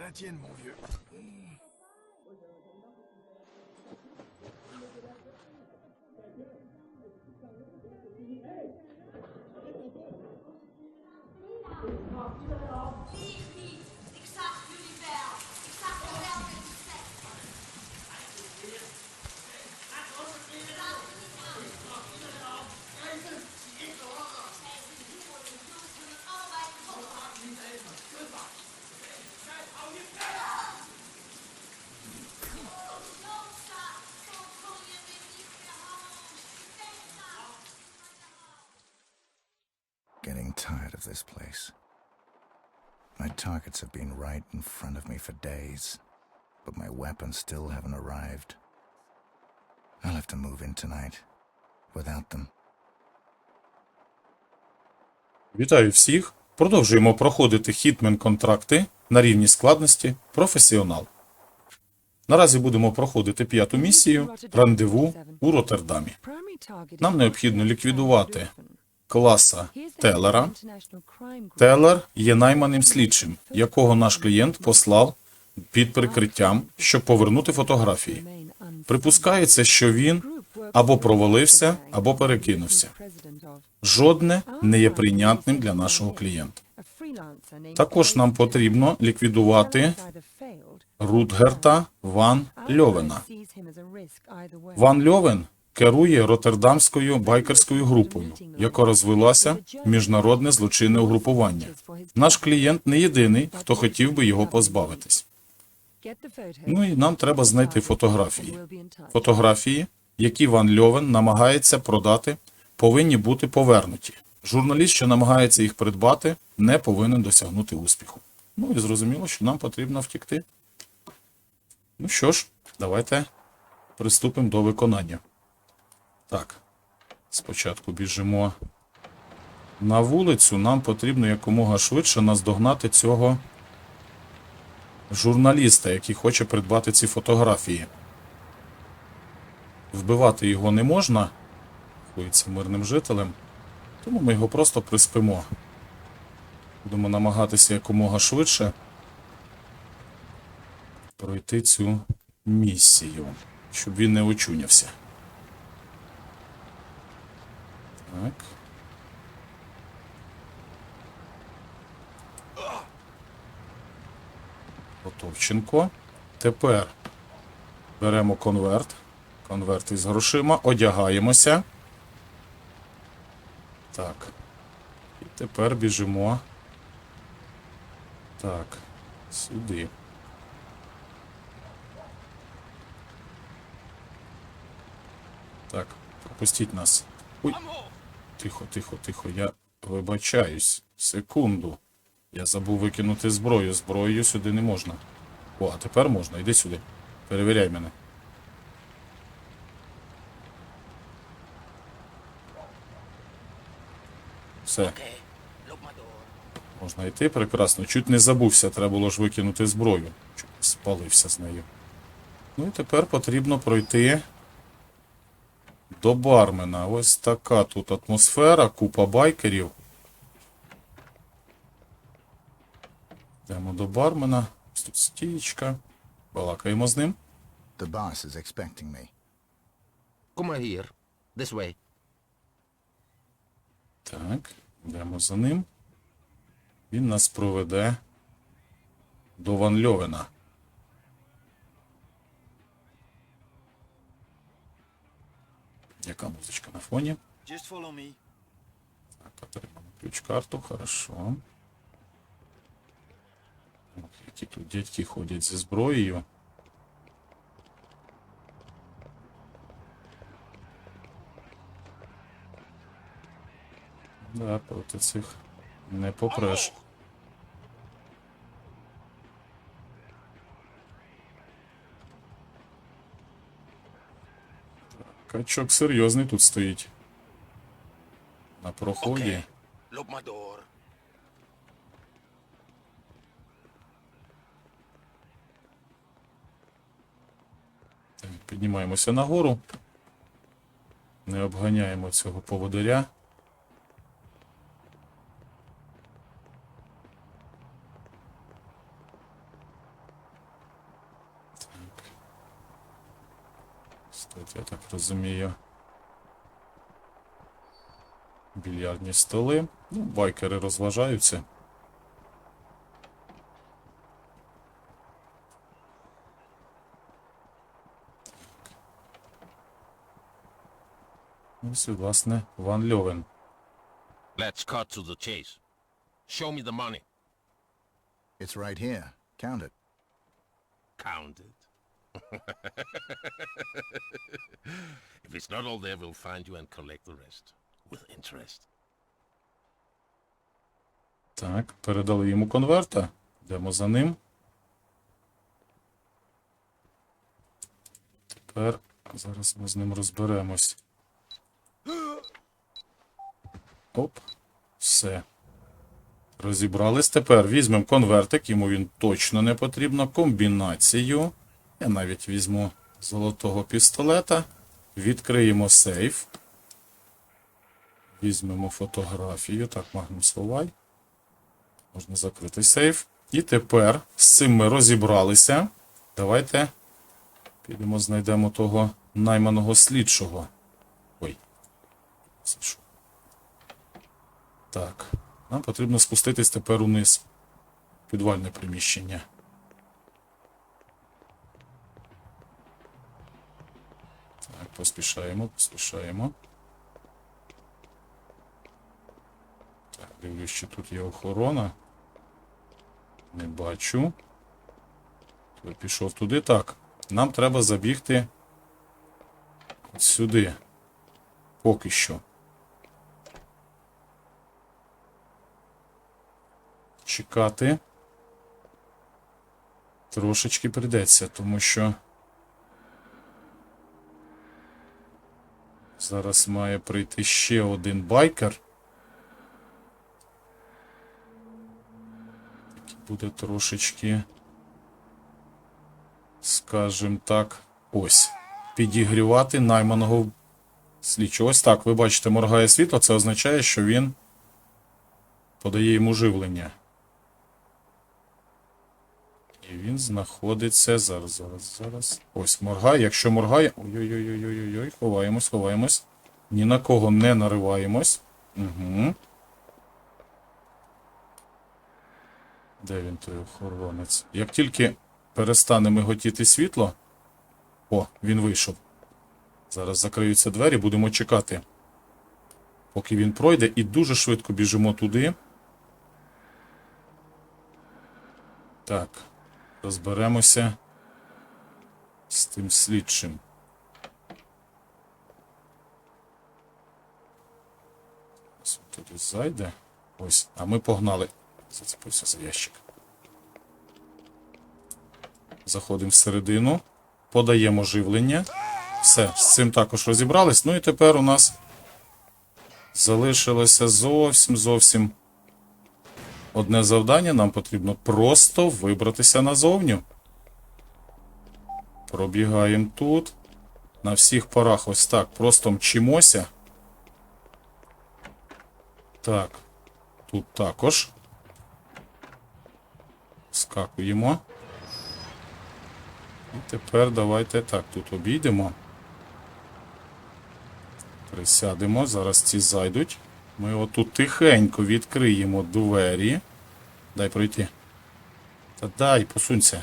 la tienne, mon vieux. Of this place. My targets have been right in front of me for days, but my weapons still haven't arrived. I'll have to move in tonight without them. Вітаю всіх! Продовжуємо проходити хітмен контракти на рівні складності професіонал. Наразі будемо проходити п'яту місію рандеву у Роттердамі. Нам необхідно ліквідувати Класа Телера. Телер є найманим слідчим, якого наш клієнт послав під прикриттям, щоб повернути фотографії. Припускається, що він або провалився, або перекинувся. Жодне не є прийнятним для нашого клієнта. Також нам потрібно ліквідувати Рутгерта Ван Льовена. Ван Льовен керує Роттердамською байкерською групою, яка розвилася в міжнародне злочинне угрупування. Наш клієнт не єдиний, хто хотів би його позбавитись. Ну і нам треба знайти фотографії. Фотографії, які Ван Льовен намагається продати, повинні бути повернуті. Журналіст, що намагається їх придбати, не повинен досягнути успіху. Ну і зрозуміло, що нам потрібно втікти. Ну що ж, давайте приступимо до виконання. Так, спочатку біжимо на вулицю. Нам потрібно якомога швидше наздогнати цього журналіста, який хоче придбати ці фотографії. Вбивати його не можна, рахується мирним жителем, тому ми його просто приспимо. Будемо намагатися якомога швидше пройти цю місію, щоб він не очунявся. Так. Готовченко. Тепер беремо конверт. Конверт із грошима, одягаємося. Так. І тепер біжимо. Так. Сюди. Так, пропустіть нас. Ой. Тихо, тихо, тихо. Я вибачаюсь. Секунду. Я забув викинути зброю. Зброєю сюди не можна. О, а тепер можна. Йди сюди. Перевіряй мене. Все. Можна йти прекрасно. Чуть не забувся, треба було ж викинути зброю. Чуть спалився з нею. Ну і тепер потрібно пройти до бармена. Ось така тут атмосфера, купа байкерів. Йдемо до бармена. Ось тут стієчка. Балакаємо з ним. The boss is expecting me. Come here. This way. Так, йдемо за ним. Він нас проведе до Ван Льовена. Яка музичка на фоні? Just follow me. Так, отримаємо ключ-карту, хорошо. От, які тут дядьки ходять зі зброєю. Да, проти цих не попреш. Качок серйозний тут стоїть. На проході. Так, Піднімаємося нагору. Не обганяємо цього поводиря. Тут, я так розумію. Більярдні столи. Ну, байкери розважаються. Ось, власне, Ван Льовен. Let's cut to the chase. Show me the money. It's right here. Count it. Count it. if it's not all there, we'll find you and collect the rest. With interest. Так, передали йому конверта. Йдемо за ним. Тепер зараз ми з ним розберемось. Оп. Все. Розібрались. Тепер візьмемо конвертик, йому він точно не потрібно. Комбінацію. Я навіть візьму золотого пістолета. Відкриємо сейф. Візьмемо фотографію. Так, Магнус ховай. Можна закрити сейф. І тепер з цим ми розібралися. Давайте підемо знайдемо того найманого слідчого. Ой. Так. Нам потрібно спуститись тепер униз. Підвальне приміщення. Так, поспішаємо, поспішаємо. Так, дивлюсь, що тут є охорона. Не бачу. Я пішов туди. Так. Нам треба забігти от сюди. Поки що. Чекати. Трошечки прийдеться, тому що. Зараз має прийти ще один байкер. буде трошечки, скажімо так, ось. Підігрівати найманого слідчого. Ось так, ви бачите, моргає світло, це означає, що він подає йому живлення. І він знаходиться. Зараз, зараз, зараз. Ось моргає. Якщо моргає. Ой-ой-ой-ой-ой-ой. Ховаємось, ховаємось. Ні на кого не нариваємось. Угу. Де він той охоронець? Як тільки перестане миготіти світло. О, він вийшов. Зараз закриються двері, будемо чекати. Поки він пройде, і дуже швидко біжимо туди. Так. Розберемося з тим слідчим. Ось він туди зайде. Ось, а ми погнали. Зацепився за ящик. Заходимо всередину. Подаємо живлення. Все, з цим також розібрались. Ну і тепер у нас залишилося зовсім зовсім одне завдання. Нам потрібно просто вибратися назовню. Пробігаємо тут. На всіх парах ось так. Просто мчимося. Так. Тут також. Скакуємо. І тепер давайте так, тут обійдемо. Присядемо, зараз ці зайдуть. Ми отут тихенько відкриємо двері. Дай пройти. Та дай, посунься.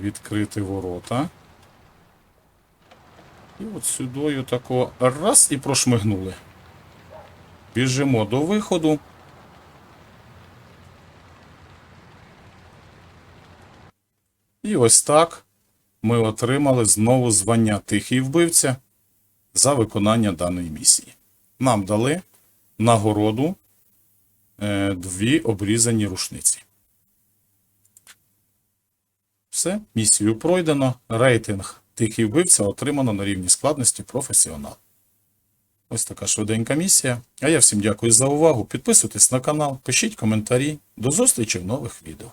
Відкрити ворота. І от сюдою тако раз і прошмигнули. Біжимо до виходу. І ось так ми отримали знову звання Тихий вбивця за виконання даної місії. Нам дали нагороду е, дві обрізані рушниці. Все, місію пройдено. Рейтинг Тихий вбивця отримано на рівні складності професіонал. Ось така швиденька місія. А я всім дякую за увагу. Підписуйтесь на канал, пишіть коментарі. До зустрічі в нових відео.